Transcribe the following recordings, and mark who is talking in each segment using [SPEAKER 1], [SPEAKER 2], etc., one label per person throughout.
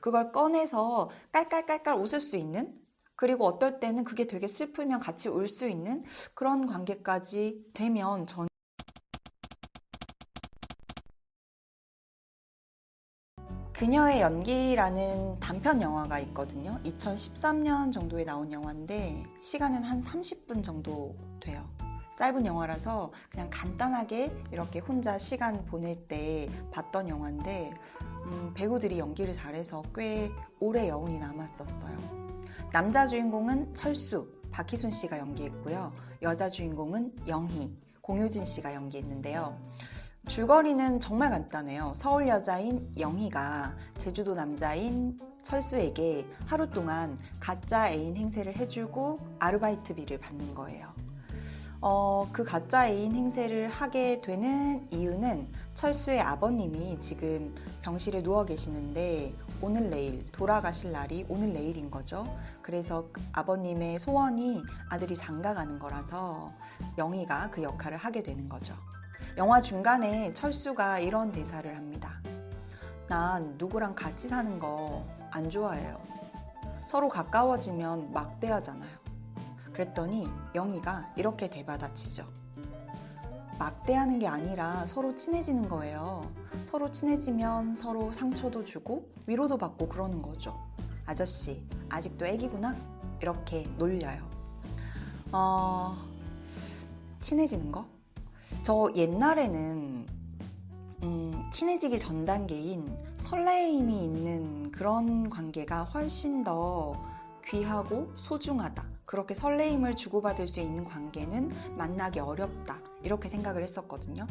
[SPEAKER 1] 그걸 꺼내서 깔깔깔깔 웃을 수 있는 그리고 어떨 때는 그게 되게 슬프면 같이 울 수 있는 그런 관계까지 되면 전 그녀의 연기라는 단편 영화가 있거든요. 2013년 정도에 나온 영화인데 시간은 한 30분 정도 돼요. 짧은 영화라서 그냥 간단하게 이렇게 혼자 시간 보낼 때 봤던 영화인데 음, 배우들이 연기를 잘해서 꽤 오래 여운이 남았었어요. 남자 주인공은 철수, 박희순 씨가 연기했고요. 여자 주인공은 영희, 공효진 씨가 연기했는데요. 줄거리는 정말 간단해요. 서울 여자인 영희가 제주도 남자인 철수에게 하루 동안 가짜 애인 행세를 해주고 아르바이트비를 받는 거예요. 어, 그 가짜 애인 행세를 하게 되는 이유는 철수의 아버님이 지금 병실에 누워 계시는데 오늘 내일 돌아가실 날이 오늘 내일인 거죠. 그래서 그 아버님의 소원이 아들이 장가 가는 거라서 영희가 그 역할을 하게 되는 거죠. 영화 중간에 철수가 이런 대사를 합니다. 난 누구랑 같이 사는 거 안 좋아해요. 서로 가까워지면 막대하잖아요. 그랬더니 영희가 이렇게 대받아치죠. 막대하는 게 아니라 서로 친해지는 거예요. 서로 친해지면 서로 상처도 주고 위로도 받고 그러는 거죠. 아저씨, 아직도 애기구나? 이렇게 놀려요. 어, 친해지는 거? 저 옛날에는 음, 친해지기 전 단계인 설레임이 있는 그런 관계가 훨씬 더 귀하고 소중하다. 그렇게 설레임을 주고받을 수 있는 관계는 만나기 어렵다. 이렇게 생각을 했었거든요.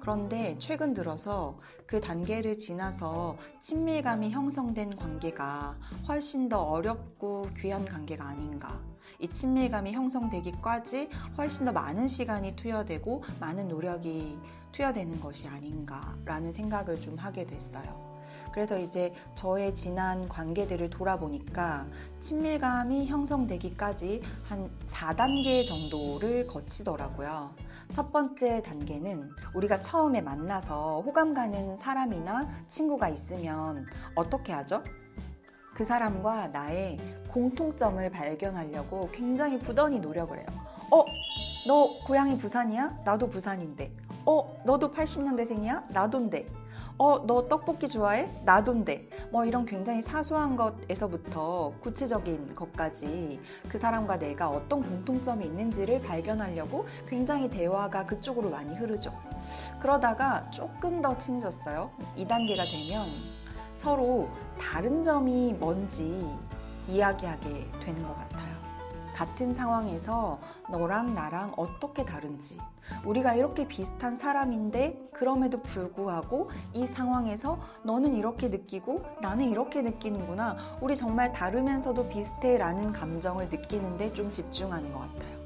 [SPEAKER 1] 그런데 최근 들어서 그 단계를 지나서 친밀감이 형성된 관계가 훨씬 더 어렵고 귀한 관계가 아닌가. 이 친밀감이 형성되기까지 훨씬 더 많은 시간이 투여되고 많은 노력이 투여되는 것이 아닌가라는 생각을 좀 하게 됐어요. 그래서 이제 저의 지난 관계들을 돌아보니까 친밀감이 형성되기까지 한 4단계 정도를 거치더라고요. 첫 번째 단계는 우리가 처음에 만나서 호감 가는 사람이나 친구가 있으면 어떻게 하죠? 그 사람과 나의 공통점을 발견하려고 굉장히 부단히 노력을 해요. 어? 너 고향이 부산이야? 나도 부산인데. 어? 너도 80년대생이야? 나도인데. 어, 너 떡볶이 좋아해? 나도인데. 뭐 이런 굉장히 사소한 것에서부터 구체적인 것까지 그 사람과 내가 어떤 공통점이 있는지를 발견하려고 굉장히 대화가 그쪽으로 많이 흐르죠. 그러다가 조금 더 친해졌어요. 2단계가 되면 서로 다른 점이 뭔지 이야기하게 되는 것 같아요. 같은 상황에서 너랑 나랑 어떻게 다른지, 우리가 이렇게 비슷한 사람인데 그럼에도 불구하고 이 상황에서 너는 이렇게 느끼고 나는 이렇게 느끼는구나. 우리 정말 다르면서도 비슷해 라는 감정을 느끼는데 좀 집중하는 것 같아요.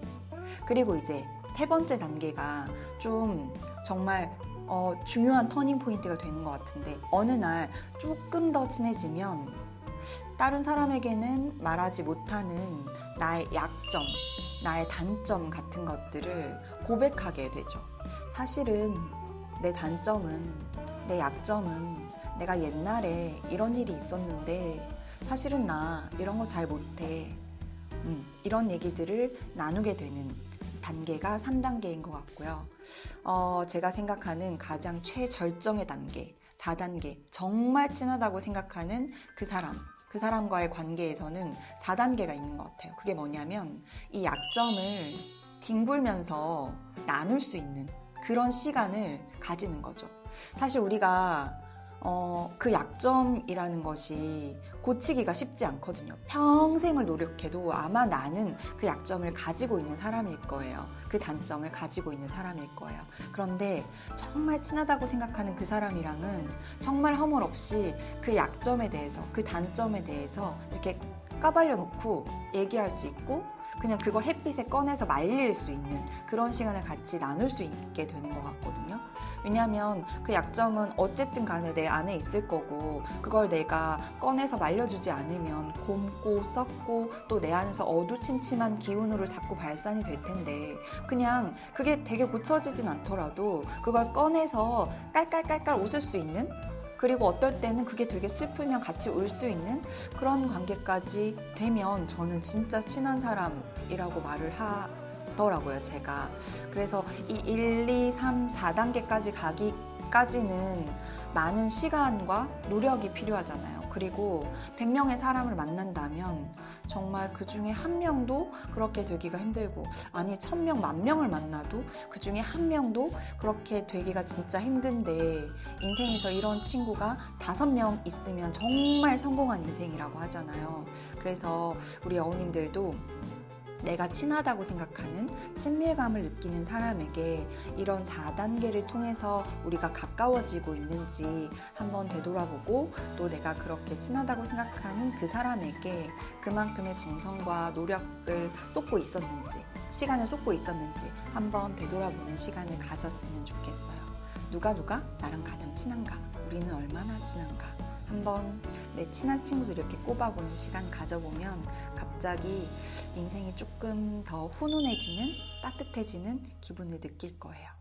[SPEAKER 1] 그리고 이제 세 번째 단계가 좀 정말 어, 중요한 터닝 포인트가 되는 것 같은데 어느 날 조금 더 친해지면 다른 사람에게는 말하지 못하는 나의 약점, 나의 단점 같은 것들을 고백하게 되죠. 사실은 내 단점은, 내 약점은 내가 옛날에 이런 일이 있었는데 사실은 나 이런 거 잘 못해. 음, 이런 얘기들을 나누게 되는 단계가 3단계인 것 같고요. 어, 제가 생각하는 가장 최절정의 단계, 4단계, 정말 친하다고 생각하는 그 사람, 그 사람과의 관계에서는 4단계가 있는 것 같아요. 그게 뭐냐면 이 약점을 뒹굴면서 나눌 수 있는 그런 시간을 가지는 거죠. 사실 우리가 어, 그 약점이라는 것이 고치기가 쉽지 않거든요. 평생을 노력해도 아마 나는 그 약점을 가지고 있는 사람일 거예요. 그 단점을 가지고 있는 사람일 거예요. 그런데 정말 친하다고 생각하는 그 사람이랑은 정말 허물 없이 그 약점에 대해서, 그 단점에 대해서 이렇게 까발려 놓고 얘기할 수 있고 그냥 그걸 햇빛에 꺼내서 말릴 수 있는 그런 시간을 같이 나눌 수 있게 되는 것 같거든요. 왜냐하면 그 약점은 어쨌든 간에 내 안에 있을 거고 그걸 내가 꺼내서 말려주지 않으면 곰고 썩고 또 내 안에서 어두침침한 기운으로 자꾸 발산이 될 텐데 그냥 그게 되게 고쳐지진 않더라도 그걸 꺼내서 깔깔깔깔 웃을 수 있는 그리고 어떨 때는 그게 되게 슬프면 같이 울 수 있는 그런 관계까지 되면 저는 진짜 친한 사람이라고 말을 하더라고요, 제가. 그래서 이 1, 2, 3, 4단계까지 가기까지는 많은 시간과 노력이 필요하잖아요. 그리고 100명의 사람을 만난다면 정말 그 중에 한 명도 그렇게 되기가 힘들고, 아니, 1000명, 만 명을 만나도 그 중에 한 명도 그렇게 되기가 진짜 힘든데, 인생에서 이런 친구가 다섯 명 있으면 정말 성공한 인생이라고 하잖아요. 그래서 우리 어우님들도 내가 친하다고 생각하는 친밀감을 느끼는 사람에게 이런 4단계를 통해서 우리가 가까워지고 있는지 한번 되돌아보고 또 내가 그렇게 친하다고 생각하는 그 사람에게 그만큼의 정성과 노력을 쏟고 있었는지 시간을 쏟고 있었는지 한번 되돌아보는 시간을 가졌으면 좋겠어요. 누가 누가 나랑 가장 친한가? 우리는 얼마나 친한가? 한번 내 친한 친구들 이렇게 꼽아보는 시간 가져보면 갑자기 인생이 조금 더 훈훈해지는 따뜻해지는 기분을 느낄 거예요.